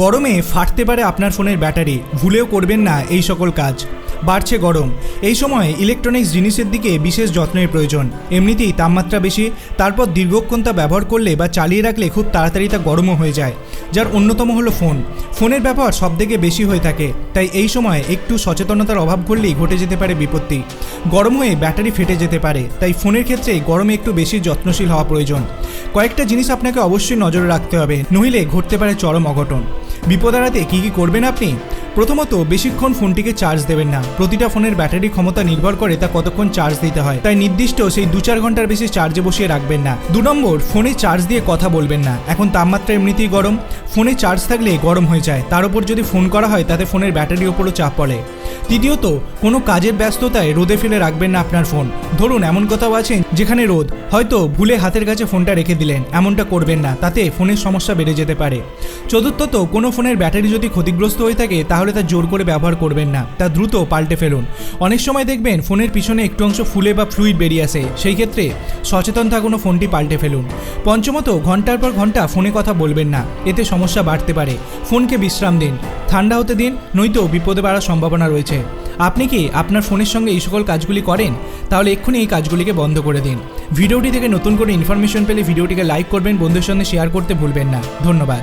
গরমে ফাটতে পারে আপনার ফোনের ব্যাটারি। ভুলেও করবেন না এই সকল কাজ। বাড়ছে গরম। এই সময় ইলেকট্রনিক্স জিনিসের দিকে বিশেষ যত্নের প্রয়োজন। এমনিতেই তাপমাত্রা বেশি, তারপর দীর্ঘক্ষণ তা ব্যবহার করলে বা চালিয়ে রাখলে খুব তাড়াতাড়ি তা গরমও হয়ে যায়, যার অন্যতম হলো ফোন। ফোনের ব্যবহার সবথেকে বেশি হয়ে থাকে, তাই এই সময় একটু সচেতনতার অভাব করলেই ঘটে যেতে পারে বিপত্তি। গরম হয়ে ব্যাটারি ফেটে যেতে পারে, তাই ফোনের ক্ষেত্রে গরমে একটু বেশি যত্নশীল হওয়া প্রয়োজন। কয়েকটা জিনিস আপনাকে অবশ্যই নজরে রাখতে হবে, নইলে ঘটতে পারে চরম অঘটন। বিপদ এড়াতে কী কী করবেন আপনি? প্রথমত, বেশিক্ষণ ফোনটিকে চার্জ দেবেন না। প্রতিটা ফোনের ব্যাটারি ক্ষমতা নির্ভর করে তা কতক্ষণ চার্জ দিতে হয়। তাই নির্দিষ্ট সেই দু চার ঘণ্টার বেশি চার্জে বসিয়ে রাখবেন না। দু নম্বর, ফোনে চার্জ দিয়ে কথা বলবেন না। এখন তাপমাত্রা এমনিতেই গরম। ফোনে চার্জ থাকলে গরম হয়ে যায়। তার উপর যদি ফোন করা হয়, তাতে ফোনের ব্যাটারির ওপরও চাপ পড়ে। তৃতীয়ত, কোনো কাজের ব্যস্ততায় রোদে ফেলে রাখবেন না আপনার ফোন ধরুন, এমন কোথাও আছেন যেখানে রোদ। হয়তো ভুলে হাতের কাছে ফোনটা রেখে দিলেন, এমনটা করবেন না, তাতে ফোনের সমস্যা বেড়ে যেতে পারে। চতুর্থত কোনো ফোনের ব্যাটারি যদি ক্ষতিগ্রস্ত হয়ে থাকে, তাহলে তা জোর করে ব্যবহার করবেন না, তা দ্রুত পাল্টে ফেলুন। অনেক সময় দেখবেন ফোনের পিছনে একটু অংশ ফুলে বা ফ্লুইড বেরিয়ে আসে, সেই ক্ষেত্রে সচেতন থাকুন ফোনটি পাল্টে ফেলুন। পঞ্চমত ঘণ্টার পর ঘণ্টা ফোনে কথা বলবেন না, এতে সমস্যা বাড়তে পারে। ফোনকে বিশ্রাম দিন, ঠান্ডা হতে দিন, নয়তো বিপদে বাড়ার সম্ভাবনা রয়েছে। আপনি কি আপনার ফোনের সঙ্গে এই সকল কাজগুলি করেন? তাহলে এক্ষুনি এই কাজগুলিকে বন্ধ করে দিন। ভিডিওটি থেকে নতুন করে ইনফরমেশন পেলে ভিডিওটিকে লাইক করবেন বন্ধুর সঙ্গে শেয়ার করতে ভুলবেন না। ধন্যবাদ।